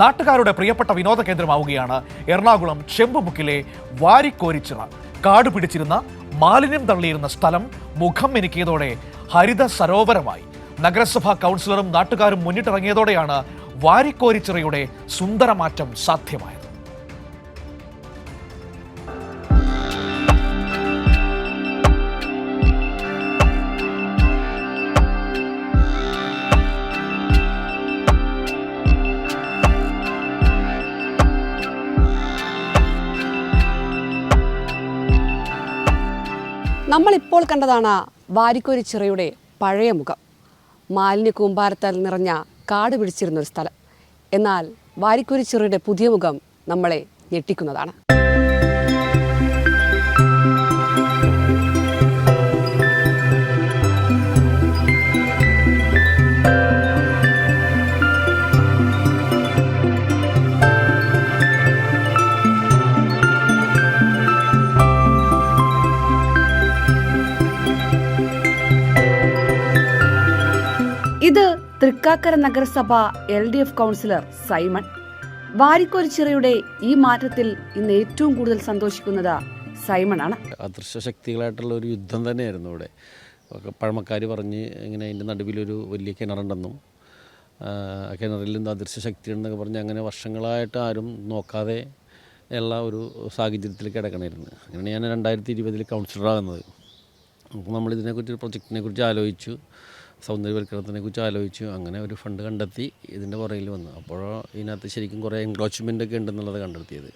നാട്ടുകാരുടെ പ്രിയപ്പെട്ട വിനോദ കേന്ദ്രമാവുകയാണ് എറണാകുളം ചെമ്പുമുക്കിലെ വാരിക്കോരിച്ചിറ. കാട് പിടിച്ചിരുന്ന മാലിന്യം തള്ളിയിരുന്ന സ്ഥലം മുഖം മെനുക്കിയതോടെ ഹരിത സരോവരമായി നഗരസഭാ കൗൺസിലറും നാട്ടുകാരും മുന്നിട്ടിറങ്ങിയതോടെയാണ് വാരിക്കോരിച്ചിറയുടെ സുന്ദരമാറ്റം സാധ്യമായത്. നമ്മളിപ്പോൾ കണ്ടതാണ് വാരിക്കോരി ചിറയുടെ പഴയ മുഖം. മാലിന്യ കൂമ്പാരത്താൽ നിറഞ്ഞ കാട് പിടിച്ചിരുന്ന ഒരു സ്ഥലം. എന്നാൽ വാരിക്കോരി ചിറയുടെ പുതിയ മുഖം നമ്മളെ ഞെട്ടിക്കുന്നതാണ്. തൃക്കാക്കര നഗരസഭ L D F councillor Simon. വാരിക്കോരിച്ചിറയുടെ ഈ മാറ്റത്തിൽ ഇന്ന് ഏറ്റവും കൂടുതൽ സന്തോഷിക്കുന്നത് സൈമണാണ്. അദൃശ്യ ശക്തികളായിട്ടുള്ള ഒരു യുദ്ധം തന്നെയായിരുന്നു ഇവിടെ. പഴമക്കാർ പറഞ്ഞ് ഇങ്ങനെ അതിന്റെ നടുവിലൊരു വലിയ കിണറുണ്ടെന്നും കിണറിൽ നിന്ന് അദൃശ്യ ശക്തി ഉണ്ടെന്നൊക്കെ പറഞ്ഞ് അങ്ങനെ വർഷങ്ങളായിട്ട് ആരും നോക്കാതെ ഉള്ള ഒരു സാഹചര്യത്തിൽ കിടക്കണമായിരുന്നു അങ്ങനെ ഞാൻ രണ്ടായിരത്തി ഇരുപതിൽ കൗൺസിലറാകുന്നത്. അപ്പോൾ നമ്മളിതിനെക്കുറിച്ച് പ്രൊജക്റ്റിനെ കുറിച്ച് ആലോചിച്ചു. സൗന്ദര്യവൽക്കരണത്തിനെ കുറിച്ച് ആലോചിച്ചു. അങ്ങനെ ഒരു ഫണ്ട് കണ്ടെത്തി ഇതിന്റെ പുറകിൽ വന്നു. അപ്പോൾ ഇതിനകത്ത് ശരിക്കും കുറേ എൻക്രോച്ച്മെന്റ് ഒക്കെ ഉണ്ടെന്നുള്ളത് കണ്ടെത്തിയത്.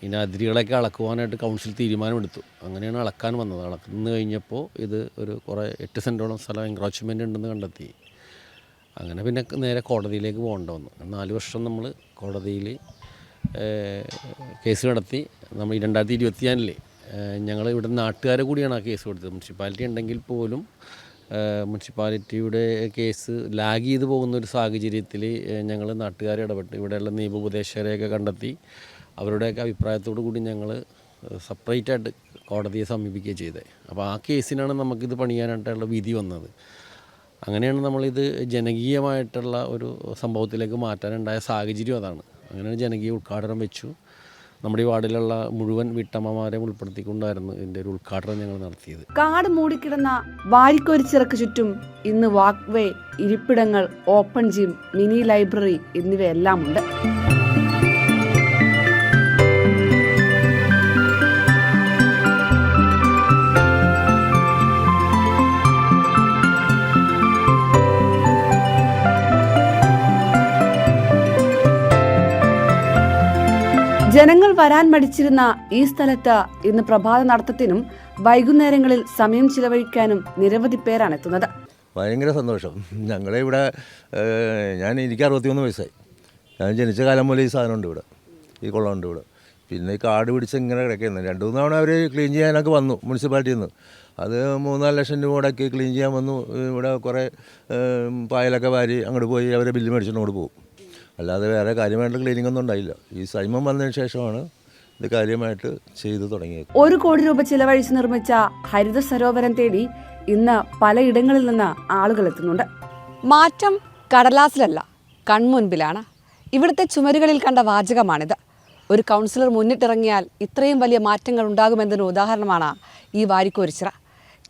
ഇതിന്റെ അതിരുകളൊക്കെ അളക്കുവാനായിട്ട് കൗൺസിൽ തീരുമാനമെടുത്തു. അങ്ങനെയാണ് അളക്കാൻ വന്നത്. അളക്കുന്നു കഴിഞ്ഞപ്പോൾ ഇത് ഒരു കുറേ എട്ട് സെന്റോളം സ്ഥലം എൻക്രോച്ച്മെന്റ് ഉണ്ടെന്ന് കണ്ടെത്തി. അങ്ങനെ പിന്നെ നേരെ കോടതിയിലേക്ക് പോകേണ്ട വന്നു. നാല് വർഷം നമ്മൾ കോടതിയിൽ കേസ് നടത്തി. നമ്മൾ രണ്ടായിരത്തി ഇരുപത്തിയാലിൽ ഞങ്ങൾ ഇവിടെ നാട്ടുകാരെ കൂടിയാണ് ആ കേസ് കൊടുത്തത്. മുനിസിപ്പാലിറ്റി ഉണ്ടെങ്കിൽ പോലും മുനിസിപ്പാലിറ്റിയുടെ കേസ് ലാഗ് ചെയ്ത് പോകുന്ന ഒരു സാഹചര്യത്തിൽ ഞങ്ങൾ നാട്ടുകാരെ ഇടപെട്ട് ഇവിടെയുള്ള നിയമോപദേശകരെയൊക്കെ കണ്ടെത്തി അവരുടെയൊക്കെ അഭിപ്രായത്തോടു കൂടി ഞങ്ങൾ സെപ്പറേറ്റ് ആയിട്ട് കോടതിയെ സമീപിക്കുകയും ചെയ്തത് അപ്പോൾ ആ കേസിനാണ് നമുക്കിത് പണിയാനായിട്ടുള്ള വിധി വന്നത്. അങ്ങനെയാണ് നമ്മളിത് ജനകീയമായിട്ടുള്ള ഒരു സംഭവത്തിലേക്ക് മാറ്റാനുണ്ടായ സാഹചര്യം അതാണ്. അങ്ങനെയാണ് ജനകീയ ഉദ്ഘാടനം വെച്ചു. നമ്മുടെ ഈ വാർഡിലുള്ള മുഴുവൻ വീട്ടമ്മമാരെ ഉൾപ്പെടുത്തിക്കൊണ്ടായിരുന്നു ഇതിന്റെ ഒരു ഉദ്ഘാടനം ഞങ്ങൾ നടത്തിയത്. കാട് മൂടിക്കിടന്ന വാരിക്കോരിച്ചിറക്ക് ചുറ്റും ഇന്ന് വാക്ക്വേ ഇരിപ്പിടങ്ങൾ ഓപ്പൺ ജിം മിനി ലൈബ്രറി എന്നിവയെല്ലാം ഉണ്ട്. ജനങ്ങൾ വരാൻ മടിച്ചിരുന്ന ഈ സ്ഥലത്ത് ഇന്ന് പ്രഭാത നടത്തത്തിനും വൈകുന്നേരങ്ങളിൽ സമയം ചിലവഴിക്കാനും നിരവധി പേരാണ് എത്തുന്നത്. ഭയങ്കര സന്തോഷം. ഞങ്ങളെ ഇവിടെ ഞാൻ എനിക്ക് അറുപത്തിമൂന്ന് വയസ്സായി. ഞാൻ ജനിച്ച കാലം മുതൽ ഈ സാധനം ഉണ്ട് ഇവിടെ. ഈ കുളമുണ്ട് ഇവിടെ. പിന്നെ ഈ കാട് പിടിച്ച് ഇങ്ങനെ കിടക്കുന്നു. രണ്ട് മൂന്ന് തവണ അവർ ക്ലീൻ ചെയ്യാനൊക്കെ വന്നു മുനിസിപ്പാലിറ്റിയിൽ നിന്ന് അത് മൂന്നാൽ ലക്ഷം രൂപ മുടക്കി ക്ലീൻ ചെയ്യാൻ വന്നു. ഇവിടെ കുറേ പായലൊക്കെ വാരി അങ്ങോട്ട് പോയി അവരെ ബില്ല് മേടിച്ചിട്ട് അങ്ങോട്ട് പോകും. അല്ലാതെ വേറെ കാര്യമായിട്ടുള്ള ക്ലീനിങ് ഒന്നും ഉണ്ടായില്ല. ഈ സൈമം വന്നതിന് ശേഷമാണ് ഇത് കാര്യമായിട്ട് ചെയ്തു തുടങ്ങിയത്. ഒരു കോടി രൂപ ചിലവഴിച്ച് നിർമ്മിച്ച ഹരിത സരോവരം തേടി ഇന്ന് പലയിടങ്ങളിൽ നിന്ന് ആളുകൾ എത്തുന്നുണ്ട്. മാറ്റം കടലാസിലല്ല കൺമുൻപിലാണ്. ഇവിടുത്തെ ചുമരുകളിൽ കണ്ട വാചകമാണിത്. ഒരു കൗൺസിലർ മുന്നിട്ടിറങ്ങിയാൽ ഇത്രയും വലിയ മാറ്റങ്ങൾ ഉണ്ടാകുമെന്നതിന് ഉദാഹരണമാണ് ഈ വാരിക്കോരിച്ചിറ.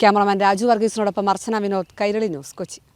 ക്യാമറമാൻ രാജു വർഗീസിനോടൊപ്പം അർച്ചന വിനോദ് കൈരളി ന്യൂസ് കൊച്ചി.